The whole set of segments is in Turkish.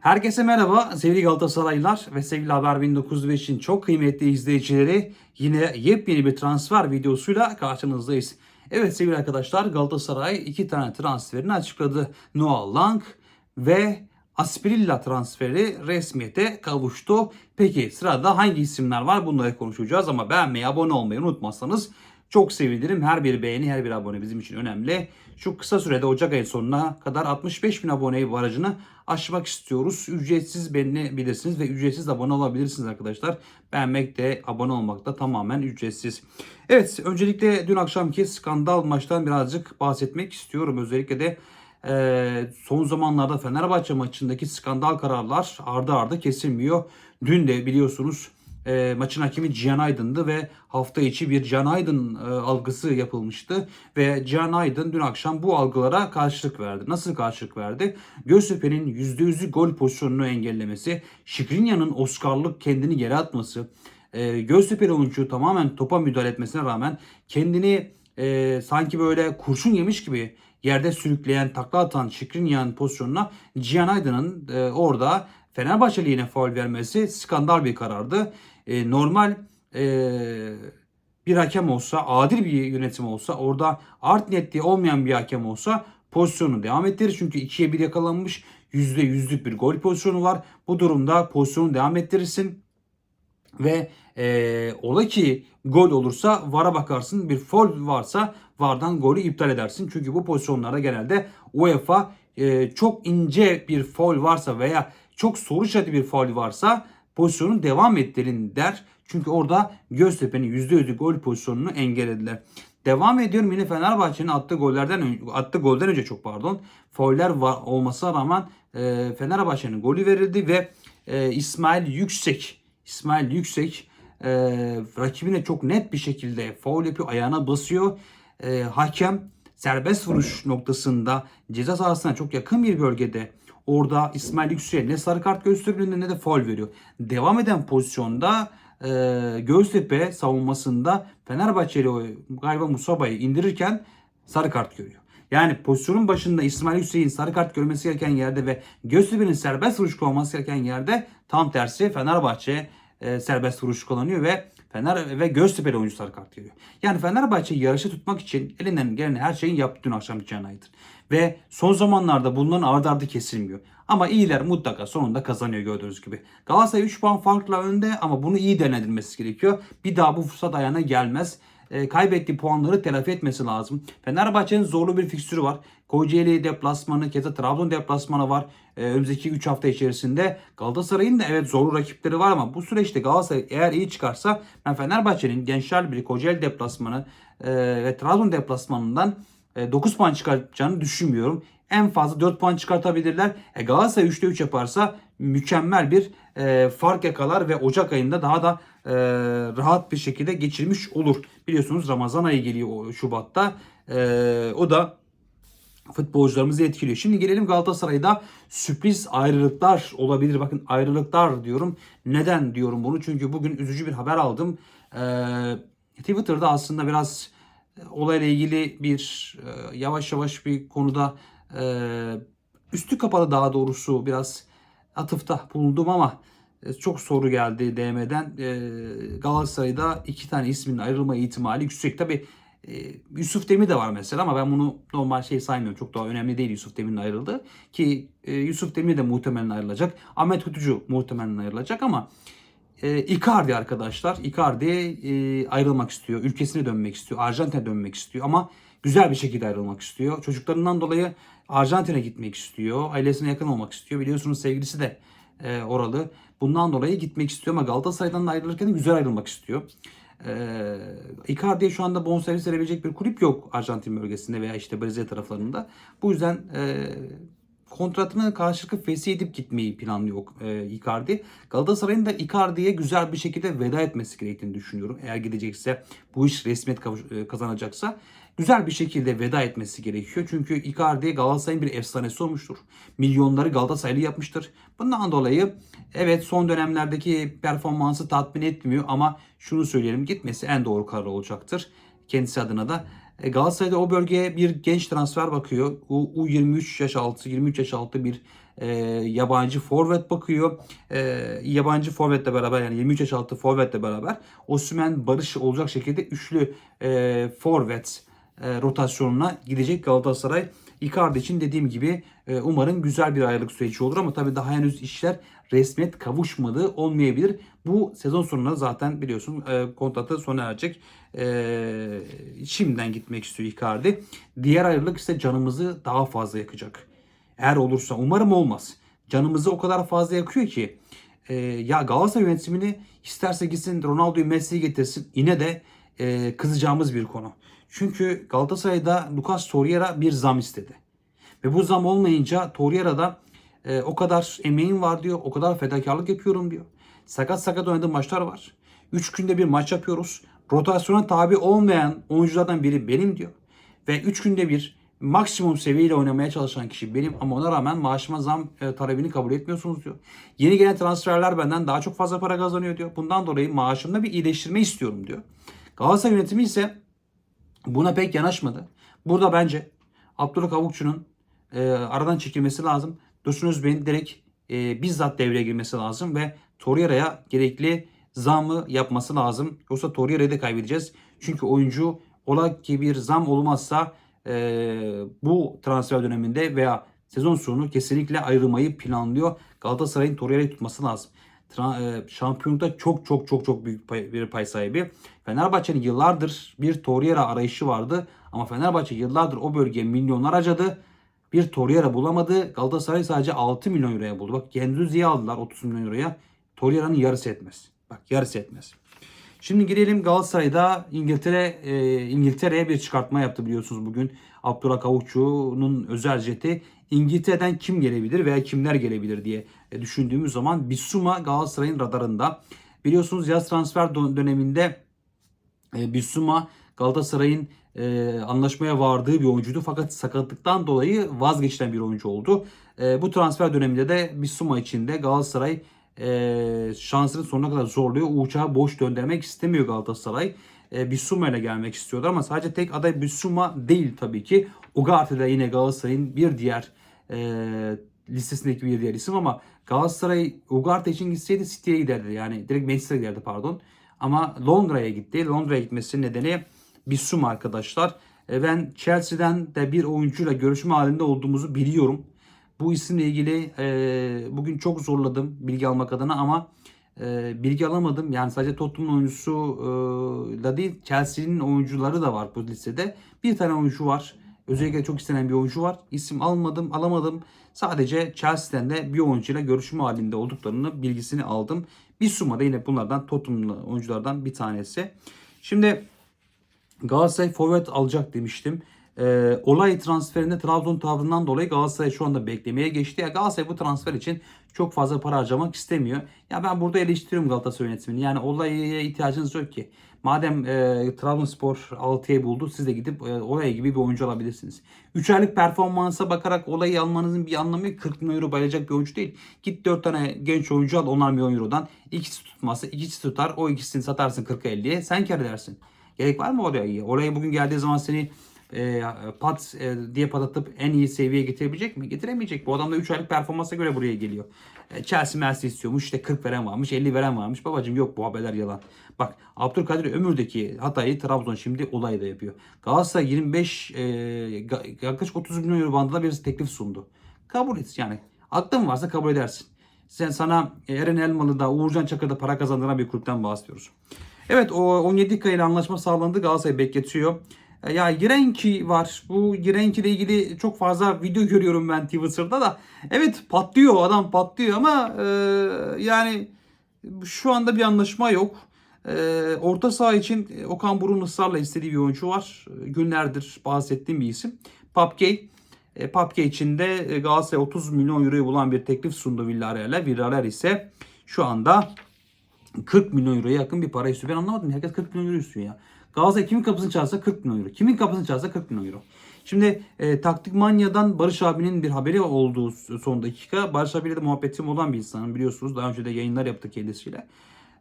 Herkese merhaba sevgili Galatasaraylılar ve sevgili Haber 1905'in çok kıymetli izleyicileri yine yepyeni bir transfer videosuyla karşınızdayız. Evet sevgili arkadaşlar Galatasaray iki tane transferini açıkladı. Noah Lang ve Aspirilla transferi resmiyete kavuştu. Peki sırada hangi isimler var bunları konuşacağız ama beğenmeyi abone olmayı unutmazsanız çok sevinirim. Her bir beğeni, her bir abone bizim için önemli. Şu kısa sürede Ocak ayı sonuna kadar 65 bin aboneyi barajını aşmak istiyoruz. Ücretsiz beğenebilirsiniz ve ücretsiz abone olabilirsiniz arkadaşlar. Beğenmek de abone olmak da tamamen ücretsiz. Evet öncelikle dün akşamki skandal maçtan birazcık bahsetmek istiyorum. Özellikle de e, son zamanlarda Fenerbahçe maçındaki skandal kararlar ardı ardı kesilmiyor. Dün de biliyorsunuz e, maçın hakemi Cihan Aydın'dı ve hafta içi bir Cihan Aydın e, algısı yapılmıştı. Ve Cihan Aydın dün akşam bu algılara karşılık verdi. Nasıl karşılık verdi? Göztepe'nin %100'lü gol pozisyonunu engellemesi, Şikrinya'nın Oscar'lık kendini yere atması, e, Göztepe'li oyuncu tamamen topa müdahale etmesine rağmen kendini e, sanki böyle kurşun yemiş gibi yerde sürükleyen, takla atan Şikrinyan pozisyonuna Cihan Aydın'ın e, orada Fenerbahçe yine faul vermesi skandal bir karardı. E, normal e, bir hakem olsa, adil bir yönetim olsa, orada art niyetli olmayan bir hakem olsa pozisyonu devam ettirir. Çünkü ikiye bir yakalanmış %100'lük bir gol pozisyonu var. Bu durumda pozisyonu devam ettirirsin. Ve e, ola ki gol olursa VAR'a bakarsın. Bir foul varsa VAR'dan golü iptal edersin. Çünkü bu pozisyonlarda genelde UEFA e, çok ince bir foul varsa veya çok soru işareti bir faul varsa pozisyonu devam ettirin der. Çünkü orada Göztepe'nin %100'lü gol pozisyonunu engellediler. Devam ediyorum yine Fenerbahçe'nin attığı gollerden attığı golden önce çok pardon fauller var, olmasına rağmen e, Fenerbahçe'nin golü verildi ve e, İsmail Yüksek İsmail Yüksek e, rakibine çok net bir şekilde faul yapıyor ayağına basıyor. E, hakem serbest vuruş noktasında ceza sahasına çok yakın bir bölgede Orada İsmail Yüksek'e ne sarı kart gösteriyor ne de faul veriyor. Devam eden pozisyonda e, Göztepe savunmasında Fenerbahçeli galiba Musaba'yı indirirken sarı kart görüyor. Yani pozisyonun başında İsmail Yüksek'in sarı kart görmesi gereken yerde ve Göztepe'nin serbest vuruş kullanması gereken yerde tam tersi Fenerbahçe e, serbest vuruş kullanıyor ve Fener ve Göztepe'li oyuncu sarı kart görüyor. Yani Fenerbahçe yarışı tutmak için elinden gelen her şeyi yaptı dün akşam Can Aydın. Ve son zamanlarda bunların ardı ardı kesilmiyor. Ama iyiler mutlaka sonunda kazanıyor gördüğünüz gibi. Galatasaray 3 puan farkla önde ama bunu iyi değerlendirmesi gerekiyor. Bir daha bu fırsat ayağına gelmez. E, kaybettiği puanları telafi etmesi lazım. Fenerbahçe'nin zorlu bir fikstürü var. Kocaeli deplasmanı, keza Trabzon deplasmanı var. E, önümüzdeki 3 hafta içerisinde Galatasaray'ın da evet zorlu rakipleri var ama bu süreçte Galatasaray eğer iyi çıkarsa ben Fenerbahçe'nin Gençler Birliği, Kocaeli deplasmanı e, ve Trabzon deplasmanından 9 puan çıkartacağını düşünmüyorum. En fazla 4 puan çıkartabilirler. E Galatasaray 3'te 3 yaparsa mükemmel bir e, fark yakalar ve Ocak ayında daha da e, rahat bir şekilde geçirmiş olur. Biliyorsunuz Ramazan ayı geliyor Şubat'ta. E, o da futbolcularımızı etkiliyor. Şimdi gelelim Galatasaray'da sürpriz ayrılıklar olabilir. Bakın ayrılıklar diyorum. Neden diyorum bunu? Çünkü bugün üzücü bir haber aldım. E, Twitter'da aslında biraz olayla ilgili bir e, yavaş yavaş bir konuda e, üstü kapalı daha doğrusu biraz atıfta bulundum ama e, çok soru geldi DM'den. E, Galatasaray'da iki tane ismin ayrılma ihtimali yüksek. Tabi e, Yusuf Demir de var mesela ama ben bunu normal şey saymıyorum. Çok daha önemli değil Yusuf Demir'in ayrıldı. Ki e, Yusuf Demir de muhtemelen ayrılacak. Ahmet Kutucu muhtemelen ayrılacak ama e, Icardi arkadaşlar. Icardi e, ayrılmak istiyor. Ülkesine dönmek istiyor. Arjantin'e dönmek istiyor ama güzel bir şekilde ayrılmak istiyor. Çocuklarından dolayı Arjantin'e gitmek istiyor. Ailesine yakın olmak istiyor. Biliyorsunuz sevgilisi de e, oralı. Bundan dolayı gitmek istiyor ama Galatasaray'dan da ayrılırken de güzel ayrılmak istiyor. E, Icardi'ye şu anda bonservis verebilecek bir kulüp yok Arjantin bölgesinde veya işte Brezilya taraflarında. Bu yüzden e, kontratını karşılıklı fesih edip gitmeyi planlıyor e, Icardi. Galatasaray'ın da Icardi'ye güzel bir şekilde veda etmesi gerektiğini düşünüyorum. Eğer gidecekse bu iş resmiyet e, kazanacaksa güzel bir şekilde veda etmesi gerekiyor. Çünkü Icardi Galatasaray'ın bir efsanesi olmuştur. Milyonları Galatasaraylı yapmıştır. Bundan dolayı evet son dönemlerdeki performansı tatmin etmiyor ama şunu söyleyelim gitmesi en doğru karar olacaktır. Kendisi adına da e, Galatasaray'da o bölgeye bir genç transfer bakıyor. U, U23 yaş altı, 23 yaş altı bir e, yabancı forvet bakıyor. E, yabancı forvetle beraber yani 23 yaş altı forvetle beraber Osimhen Barış olacak şekilde üçlü e, forvet e, rotasyonuna gidecek Galatasaray. Icardi için dediğim gibi e, umarım güzel bir ayrılık süreci olur ama tabii daha henüz işler resmiyet kavuşmadığı olmayabilir. Bu sezon sonunda zaten biliyorsun e, kontratı sona erecek. E, şimdiden gitmek istiyor Icardi. Diğer ayrılık ise canımızı daha fazla yakacak. Eğer olursa umarım olmaz. Canımızı o kadar fazla yakıyor ki e, ya Galatasaray yönetimini isterse gitsin Ronaldo'yu Messi'yi getirsin yine de e, kızacağımız bir konu. Çünkü Galatasaray'da Lucas Torreira bir zam istedi. Ve bu zam olmayınca Torreira da e, o kadar emeğim var diyor. O kadar fedakarlık yapıyorum diyor. Sakat sakat oynadığım maçlar var. 3 günde bir maç yapıyoruz. Rotasyona tabi olmayan oyunculardan biri benim diyor. Ve 3 günde bir maksimum seviyeyle oynamaya çalışan kişi benim ama ona rağmen maaşıma zam e, talebini kabul etmiyorsunuz diyor. Yeni gelen transferler benden daha çok fazla para kazanıyor diyor. Bundan dolayı maaşımda bir iyileştirme istiyorum diyor. Galatasaray yönetimi ise buna pek yanaşmadı. Burada bence Abdullah Kavukçu'nun e, aradan çekilmesi lazım. Dursun Özbey'in direkt e, bizzat devreye girmesi lazım ve Torreira'ya gerekli zamı yapması lazım. Yoksa Torreira'yı da kaybedeceğiz. Çünkü oyuncu ola ki bir zam olmazsa e, bu transfer döneminde veya sezon sonu kesinlikle ayrılmayı planlıyor. Galatasaray'ın Torreira'yı tutması lazım. E, şampiyonlukta çok çok çok çok büyük pay, bir pay sahibi. Fenerbahçe'nin yıllardır bir Torreira arayışı vardı ama Fenerbahçe yıllardır o bölgeye milyonlar harcadı. Bir Torreira bulamadı. Galatasaray sadece 6 milyon euroya buldu. Bak Gendouzi'yi aldılar 30 milyon euroya. Torreira'nın yarısı etmez. Bak yarısı etmez. Şimdi girelim Galatasaray'da İngiltere e, İngiltere'ye bir çıkartma yaptı biliyorsunuz bugün. Abdullah Kavukçu'nun özel jeti İngiltere'den kim gelebilir veya kimler gelebilir diye e, düşündüğümüz zaman Bissouma Galatasaray'ın radarında. Biliyorsunuz yaz transfer dö- döneminde e, Bissouma Galatasaray'ın e, anlaşmaya vardığı bir oyuncuydu. Fakat sakatlıktan dolayı vazgeçilen bir oyuncu oldu. Bu transfer döneminde de Bissouma için de Galatasaray e, şansını sonuna kadar zorluyor. Uçağı boş döndürmek istemiyor Galatasaray. E, Bissouma ile gelmek istiyordu ama sadece tek aday Bissouma değil tabii ki. Ugarte de yine Galatasaray'ın bir diğer e, listesindeki bir diğer isim ama Galatasaray Ugarte için gitseydi City'ye giderdi. Yani direkt Manchester'a giderdi pardon. Ama Londra'ya gitti. Londra'ya gitmesinin nedeni Bissouma arkadaşlar. E, ben Chelsea'den de bir oyuncuyla görüşme halinde olduğumuzu biliyorum. Bu isimle ilgili e, bugün çok zorladım bilgi almak adına ama e, bilgi alamadım. Yani sadece Tottenham'ın oyuncusu e, da değil Chelsea'nin oyuncuları da var bu listede. Bir tane oyuncu var. Özellikle çok istenen bir oyuncu var. İsim almadım, alamadım. Sadece Chelsea'den de bir oyuncuyla görüşme halinde olduklarını bilgisini aldım. Bir suma da yine bunlardan Tottenham'lı oyunculardan bir tanesi. Şimdi Galatasaray forvet alacak demiştim. Ee, olay transferinde Trabzon tavrından dolayı Galatasaray şu anda beklemeye geçti. Ya Galatasaray bu transfer için çok fazla para harcamak istemiyor. Ya ben burada eleştiriyorum Galatasaray yönetimini. Yani olaya ihtiyacınız yok ki. Madem e, Trabzonspor 6'ya buldu siz de gidip e, olaya gibi bir oyuncu alabilirsiniz. 3 aylık performansa bakarak olayı almanızın bir anlamı yok. 40 milyon euro bayılacak bir oyuncu değil. Git 4 tane genç oyuncu al 10'ar milyon eurodan. İkisi tutmazsa ikisi tutar. O ikisini satarsın 40'a 50'ye. Sen kar edersin. Gerek var mı oraya? Oraya bugün geldiği zaman seni e, pat e, diye patlatıp en iyi seviyeye getirebilecek mi? Getiremeyecek. Bu adam da 3 aylık performansa göre buraya geliyor. E, Chelsea Mercy istiyormuş. İşte 40 veren varmış, 50 veren varmış. Babacım yok bu haberler yalan. Bak Abdülkadir Ömür'deki hatayı Trabzon şimdi olayda yapıyor. Galatasaray 25 e, yaklaşık 30 milyon euro bandında bir teklif sundu. Kabul et yani. Aklın varsa kabul edersin. Sen sana Eren Elmalı'da, Uğurcan Çakır'da para kazandıran bir kulüpten bahsediyoruz. Evet o 17 ile anlaşma sağlandı. Galatasaray bekletiyor. E, Ya Girenki var. Bu Girenki ile ilgili çok fazla video görüyorum ben Twitter'da da. Evet patlıyor adam patlıyor ama e, yani şu anda bir anlaşma yok. E, orta saha için Okan Buruk'un ısrarla istediği bir oyuncu var. E, Günlerdir bahsettiğim bir isim. Papkey. E, Papkey için de e, Galatasaray 30 milyon euroyu bulan bir teklif sundu Villarreal'e. Villarreal ise şu anda 40 milyon euroya yakın bir para istiyor. Ben anlamadım. Herkes 40 milyon euro istiyor ya. Galatasaray kimin kapısını çalsa 40 milyon euro. Kimin kapısını çalsa 40 milyon euro. Şimdi e, Taktik Manya'dan Barış abinin bir haberi olduğu son dakika. Barış abiyle de muhabbetim olan bir insanım biliyorsunuz. Daha önce de yayınlar yaptık kendisiyle.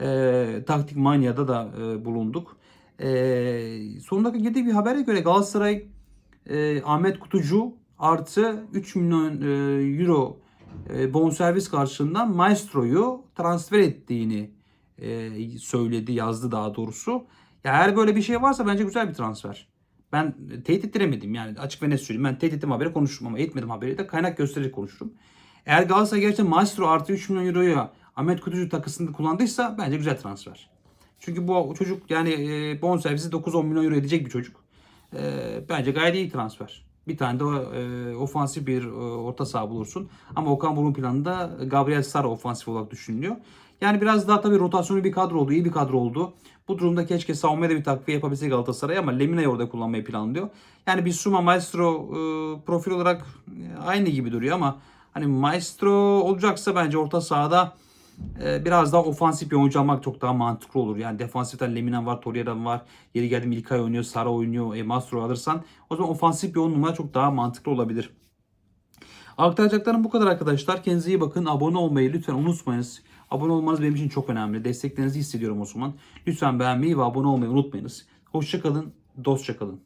E, Taktik Manya'da da e, bulunduk. E, son dakika girdiği bir habere göre Galatasaray e, Ahmet Kutucu artı 3 milyon e, euro e, bonservis karşılığında Maestro'yu transfer ettiğini e, söyledi, yazdı daha doğrusu. Ya eğer böyle bir şey varsa bence güzel bir transfer. Ben teyit ettiremedim yani açık ve net söyleyeyim. Ben teyit ettim haberi konuşurum ama etmedim haberi de kaynak göstererek konuşurum. Eğer Galatasaray gerçekten Maestro artı 3 milyon euroya Ahmet Kutucu takısını kullandıysa bence güzel transfer. Çünkü bu çocuk yani e, bonservisi 9-10 milyon euro edecek bir çocuk. E, bence gayet iyi transfer. Bir tane de e, ofansif bir e, orta saha bulursun. Ama Okan Buruk'un planında Gabriel Sara ofansif olarak düşünülüyor. Yani biraz daha tabii rotasyonu bir kadro oldu, iyi bir kadro oldu. Bu durumda keşke savunmaya da bir takviye yapabilse Galatasaray ama Lemina'yı orada kullanmayı planlıyor. Yani bir Suma Maestro e, profil olarak e, aynı gibi duruyor ama hani Maestro olacaksa bence orta sahada e, biraz daha ofansif bir oyuncu almak çok daha mantıklı olur. Yani defansiften Lemina var, Torreira var. Yeri geldi İlkay oynuyor, Sara oynuyor. E, Maestro alırsan o zaman ofansif bir numara çok daha mantıklı olabilir. Aktaracaklarım bu kadar arkadaşlar. Kendinize iyi bakın. Abone olmayı lütfen unutmayınız. Abone olmanız benim için çok önemli. Desteklerinizi hissediyorum o zaman. Lütfen beğenmeyi ve abone olmayı unutmayınız. Hoşçakalın, dostça kalın.